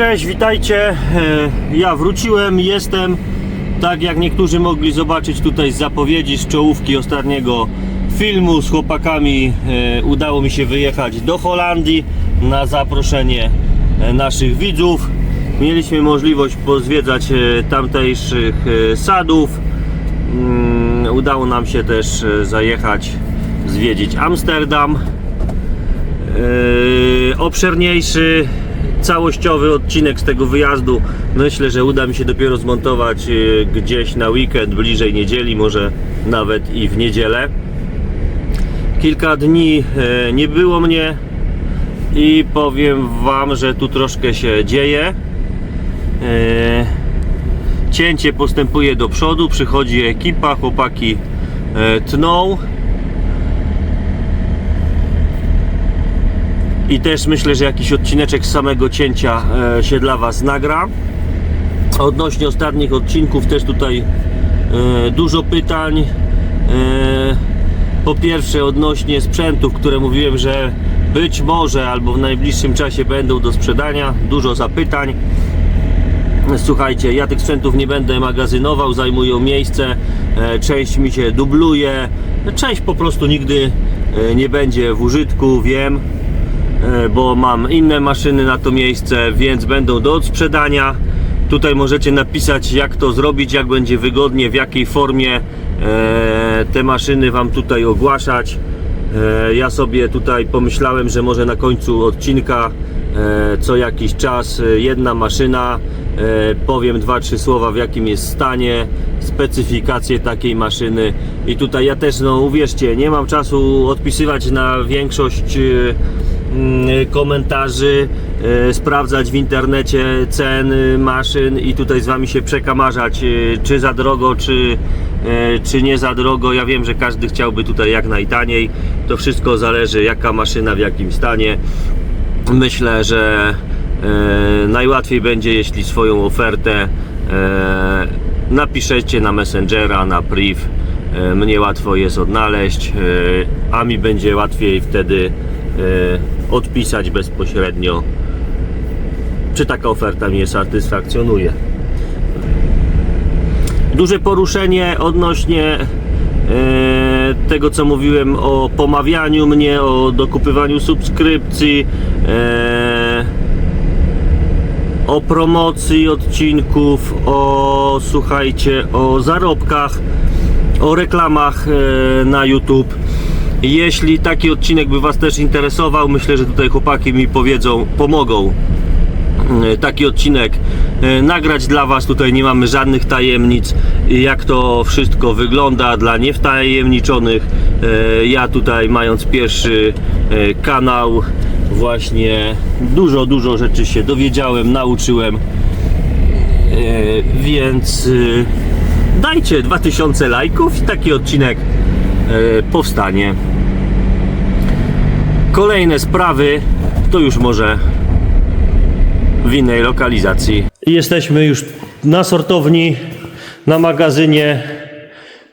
Cześć, witajcie. E, Ja wróciłem, jestem. Tak jak niektórzy mogli zobaczyć tutaj z zapowiedzi, z czołówki ostatniego filmu z chłopakami, e, udało mi się wyjechać do Holandii na zaproszenie e, naszych widzów. Mieliśmy możliwość pozwiedzać tamtejszych sadów. Mm, Udało nam się też zajechać, zwiedzić Amsterdam. Obszerniejszy, całościowy odcinek z tego wyjazdu. Myślę, że uda mi się dopiero zmontować yy, gdzieś na weekend, bliżej niedzieli, może nawet i w niedzielę. Kilka dni yy, nie było mnie i powiem Wam, że tu troszkę się dzieje. Yy, Cięcie postępuje do przodu, przychodzi ekipa, chłopaki tną. I też myślę, że jakiś odcineczek z samego cięcia e, się dla Was nagra. Odnośnie ostatnich odcinków też tutaj e, dużo pytań. E, po pierwsze odnośnie sprzętów, które mówiłem, że być może albo w najbliższym czasie będą do sprzedania. Dużo zapytań. Słuchajcie, ja tych sprzętów nie będę magazynował, zajmują miejsce, część mi się dubluje, część po prostu nigdy nie będzie w użytku, wiem, bo mam inne maszyny na to miejsce, więc będą do odsprzedania. Tutaj możecie napisać jak to zrobić, jak będzie wygodnie, w jakiej formie e, te maszyny Wam tutaj ogłaszać. E, Ja sobie tutaj pomyślałem, że może na końcu odcinka e, co jakiś czas e, jedna maszyna, e, powiem dwa, trzy słowa w jakim jest stanie, specyfikację takiej maszyny i tutaj ja też, no uwierzcie, nie mam czasu odpisywać na większość e, komentarzy, e, sprawdzać w internecie ceny maszyn i tutaj z Wami się przekamarzać, e, czy za drogo, czy, e, czy nie za drogo. Ja wiem, że każdy chciałby tutaj jak najtaniej. To wszystko zależy jaka maszyna w jakim stanie. Myślę, że najłatwiej będzie, jeśli swoją ofertę napiszecie na Messengera, na priv. Mnie łatwo jest odnaleźć, a mi będzie łatwiej wtedy odpisać bezpośrednio, czy taka oferta mnie satysfakcjonuje. Duże poruszenie odnośnie e, tego, co mówiłem o pomawianiu mnie, o dokupywaniu subskrypcji, e, o promocji odcinków, o słuchajcie, o zarobkach, o reklamach e, na YouTube. Jeśli taki odcinek by Was też interesował, myślę, że tutaj chłopaki mi powiedzą, pomogą e, taki odcinek e, nagrać dla Was. Tutaj nie mamy żadnych tajemnic, jak to wszystko wygląda dla niewtajemniczonych. E, Ja tutaj mając pierwszy e, kanał właśnie dużo, dużo rzeczy się dowiedziałem, nauczyłem. Więc dajcie 2000 lajków i taki odcinek powstanie. Kolejne sprawy to już może w innej lokalizacji. Jesteśmy już na sortowni, na magazynie.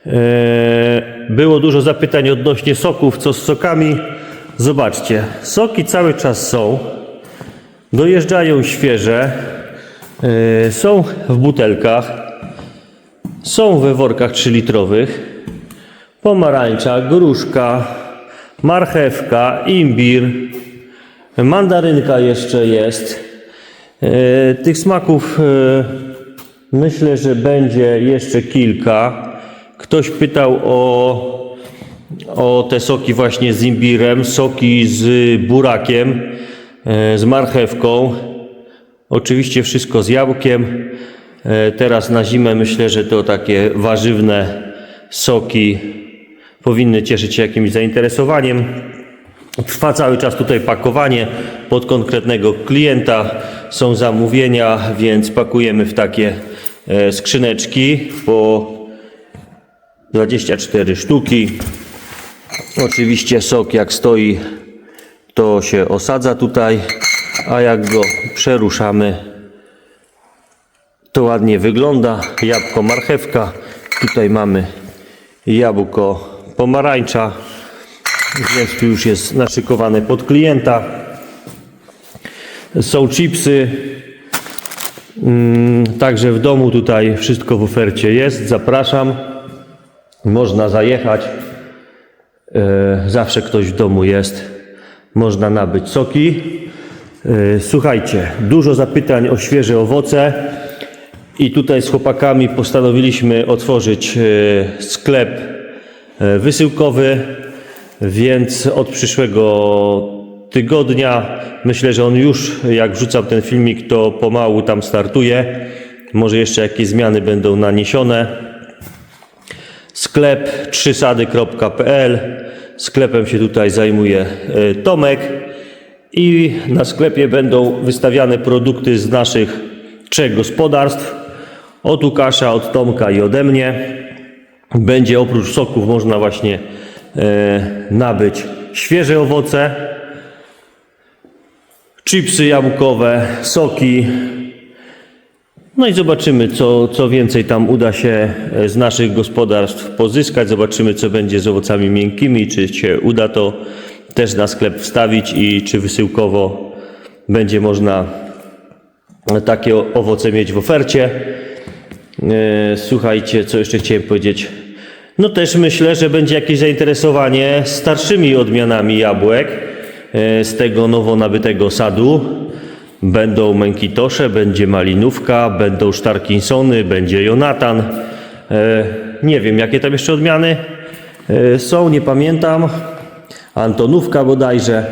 E, Było dużo zapytań odnośnie soków, co z sokami. Zobaczcie, soki cały czas są, dojeżdżają świeże, e, są w butelkach, są we workach 3-litrowych. Pomarańcza, gruszka, marchewka, imbir, mandarynka jeszcze jest. E, Tych smaków e, myślę, że będzie jeszcze kilka. Ktoś pytał o, o te soki właśnie z imbirem, soki z burakiem, e, z marchewką. Oczywiście wszystko z jabłkiem. Teraz na zimę myślę, że to takie warzywne soki powinny cieszyć się jakimś zainteresowaniem. Trwa cały czas tutaj pakowanie pod konkretnego klienta. Są zamówienia, więc pakujemy w takie e, skrzyneczki po 24 sztuki. Oczywiście sok jak stoi, to się osadza tutaj, a jak go przeruszamy, to ładnie wygląda. Jabłko, marchewka. Tutaj mamy jabłko, pomarańcza więc tu już jest naszykowane pod klienta. Są chipsy Mm, Także w domu tutaj wszystko w ofercie jest. Zapraszam. Można zajechać. E, Zawsze ktoś w domu jest. Można nabyć soki. E, Słuchajcie, dużo zapytań o świeże owoce. I tutaj z chłopakami postanowiliśmy otworzyć e, sklep wysyłkowy, więc od przyszłego tygodnia myślę, że on już, jak wrzucam ten filmik, to pomału tam startuje. Może jeszcze jakieś zmiany będą naniesione. Sklep trzysady.pl. Sklepem się tutaj zajmuje e, Tomek. I na sklepie będą wystawiane produkty z naszych trzech gospodarstw. Od Łukasza, od Tomka i ode mnie. Będzie oprócz soków można właśnie e, nabyć świeże owoce, chipsy jabłkowe, soki. No i zobaczymy, co, co więcej tam uda się e, z naszych gospodarstw pozyskać. Zobaczymy, co będzie z owocami miękkimi, czy się uda to też na sklep wstawić i czy wysyłkowo będzie można takie owoce mieć w ofercie. E, Słuchajcie, co jeszcze chciałem powiedzieć. No też myślę, że będzie jakieś zainteresowanie starszymi odmianami jabłek e, z tego nowo nabytego sadu. Będą Menkitosze, będzie Malinówka, będą Sztarkinsony, będzie Jonatan. E, Nie wiem, jakie tam jeszcze odmiany są, nie pamiętam. Antonówka bodajże.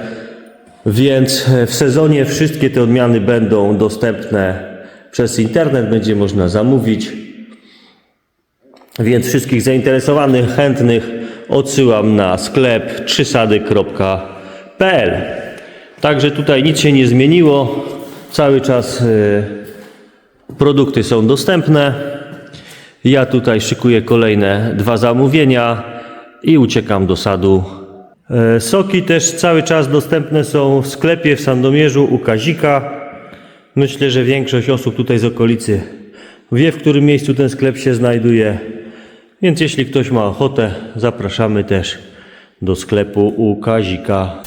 Więc w sezonie wszystkie te odmiany będą dostępne przez internet, będzie można zamówić. Więc wszystkich zainteresowanych, chętnych odsyłam na sklep trzysady.pl. Także tutaj nic się nie zmieniło. Cały czas e, produkty są dostępne. Ja tutaj szykuję kolejne dwa zamówienia i uciekam do sadu. E, Soki też cały czas dostępne są w sklepie w Sandomierzu u Kazika. Myślę, że większość osób tutaj z okolicy wie, w którym miejscu ten sklep się znajduje. Więc jeśli ktoś ma ochotę, zapraszamy też do sklepu u Kazika.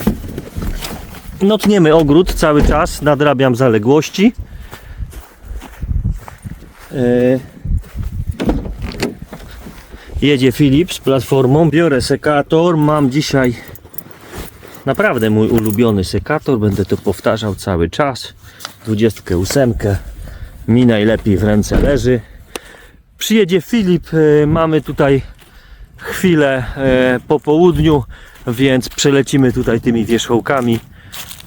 Notniemy ogród cały czas, nadrabiam zaległości. E, Jedzie Filip z platformą, biorę sekator, mam dzisiaj naprawdę mój ulubiony sekator, będę to powtarzał cały czas. 28 mi najlepiej w ręce leży. Przyjedzie Filip, e, mamy tutaj chwilę e, po południu, więc przelecimy tutaj tymi wierzchołkami.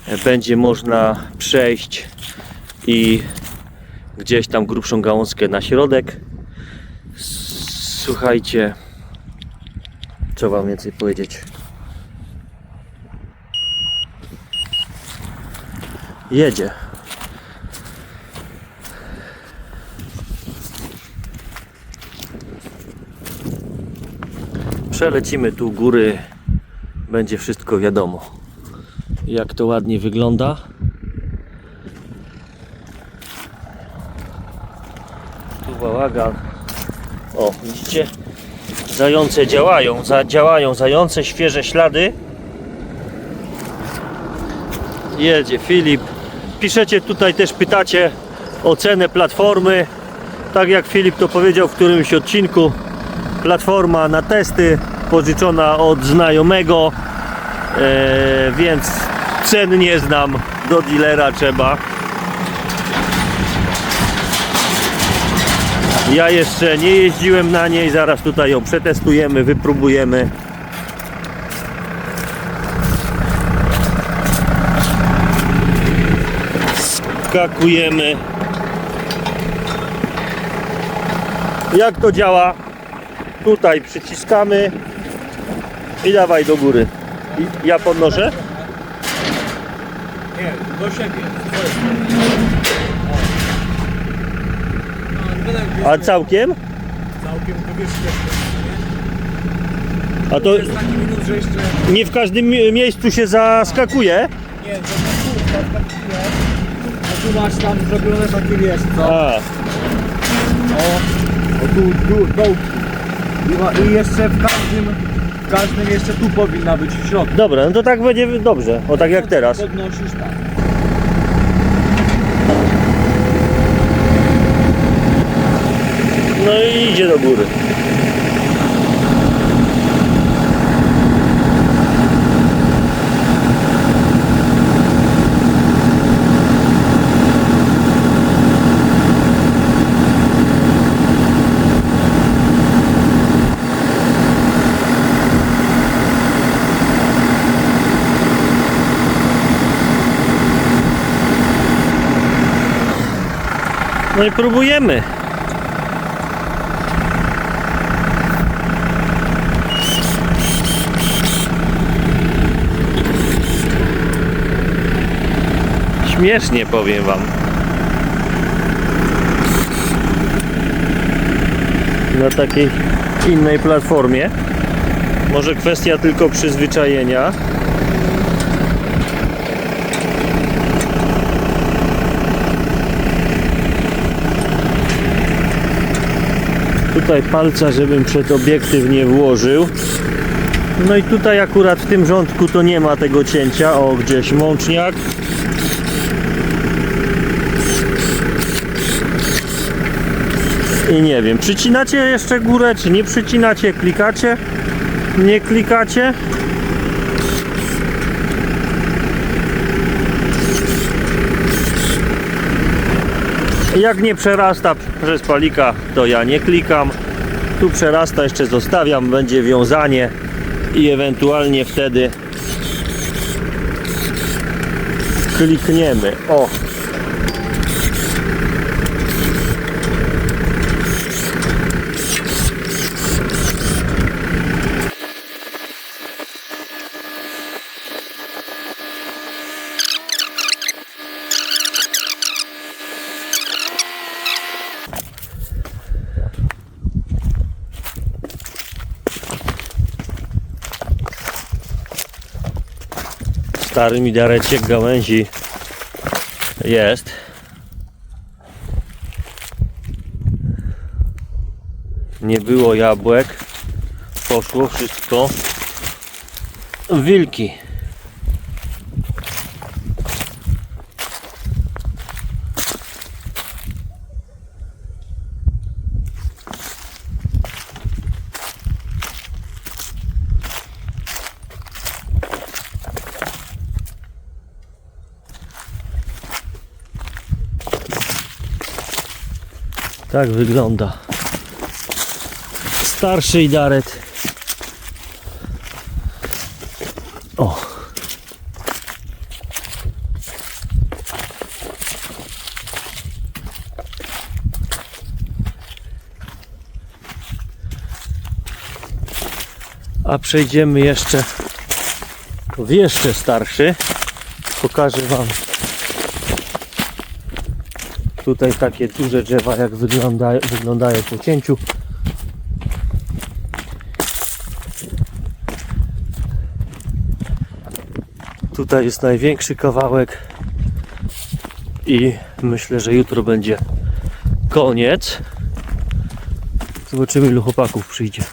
E, Będzie można przejść i gdzieś tam grubszą gałązkę na środek. Słuchajcie, co wam więcej powiedzieć? Jedzie. Przelecimy tu góry, będzie wszystko wiadomo. Jak to ładnie wygląda. Tu bałagan. O, widzicie? Zające działają, za, działają zające, świeże ślady. Jedzie Filip. Piszecie tutaj też, pytacie o cenę platformy. Tak jak Filip to powiedział w którymś odcinku, platforma na testy pożyczona od znajomego, e, więc cen nie znam, do dealera trzeba. Ja jeszcze nie jeździłem na niej, zaraz tutaj ją przetestujemy, wypróbujemy. Skakujemy. Jak to działa? Tutaj przyciskamy i dawaj do góry. I ja podnoszę? Nie, do siebie. A całkiem? całkiem to wiesz, A to nie w każdym mie- miejscu się zaskakuje? nie, to na tu masz tam zrobione takie wiesz co? O, o tu, tu, dołki. I, I jeszcze w każdym, w każdym jeszcze tu powinna być w środku. Dobra, no to tak będzie dobrze. O tak jak teraz. Podnosisz tak. No i idzie do góry. No i próbujemy. Śmiesznie powiem wam. Na takiej innej platformie. Może kwestia tylko przyzwyczajenia. Tutaj palca, żebym przed obiektyw nie włożył. No i tutaj akurat w tym rządku to nie ma tego cięcia. O, gdzieś mączniak. I nie wiem, przycinacie jeszcze górę, czy nie przycinacie? Klikacie? Nie klikacie? Jak nie przerasta przez palika, to ja nie klikam. Tu przerasta, jeszcze zostawiam, będzie wiązanie i ewentualnie wtedy klikniemy. O! Stary midareciek gałęzi jest. Nie było jabłek. Poszło wszystko. Wilki. Tak wygląda starszy Idaret. O. A przejdziemy jeszcze w jeszcze starszy. Pokażę Wam Tutaj takie duże drzewa jak wygląda, wyglądają po cięciu. Tutaj jest największy kawałek i myślę, że jutro będzie koniec. Zobaczymy ilu chłopaków przyjdzie.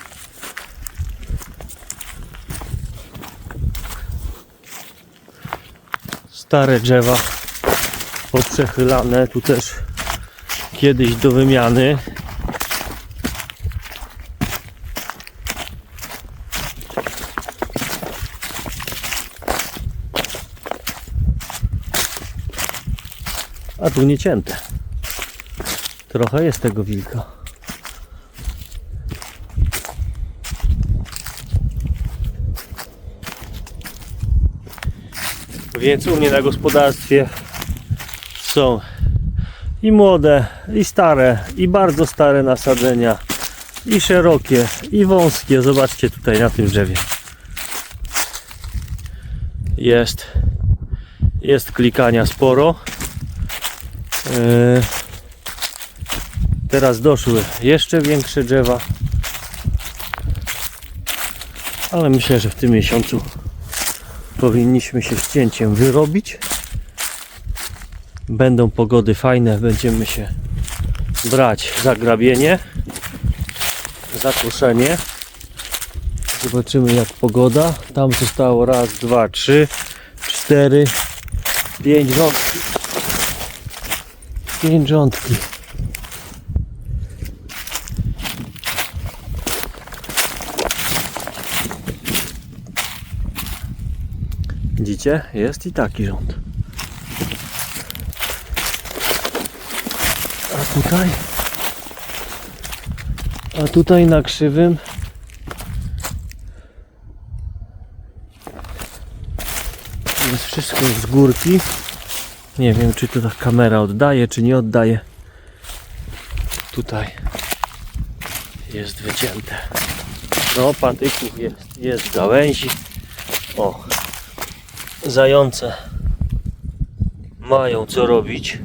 Stare drzewa poprzechylane tu też kiedyś do wymiany. A tu nie cięte. Trochę jest tego wilka. Więc u mnie na gospodarstwie są i młode, i stare, i bardzo stare nasadzenia, i szerokie, i wąskie. Zobaczcie tutaj na tym drzewie. Jest, jest klikania sporo. Yy, teraz doszły jeszcze większe drzewa. Ale myślę, że w tym miesiącu powinniśmy się z cięciem wyrobić będą pogody fajne, będziemy się brać za grabienie, za kuszenie. Zobaczymy jak pogoda. Tam zostało raz, dwa, trzy, cztery, pięć rządki. Pięć rządki. Widzicie? Jest i taki rząd. Tutaj? A tutaj na krzywym jest wszystko z górki. Nie wiem, czy to ta kamera oddaje, czy nie oddaje. Tutaj jest wycięte. No, patyków jest, jest gałęzi. O, zające mają co robić.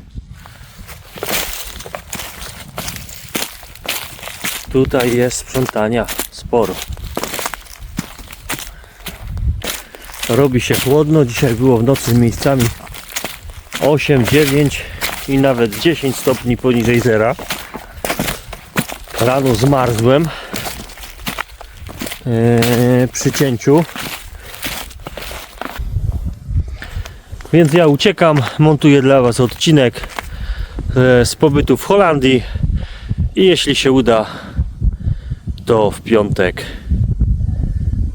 Tutaj jest sprzątania sporo. Robi się chłodno. Dzisiaj było w nocy miejscami 8, 9 i nawet 10 stopni poniżej zera. Rano zmarzłem yy, przy cięciu. Więc ja uciekam, montuję dla Was odcinek e, z pobytu w Holandii i jeśli się uda, to w piątek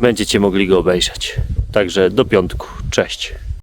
będziecie mogli go obejrzeć. Także do piątku. Cześć.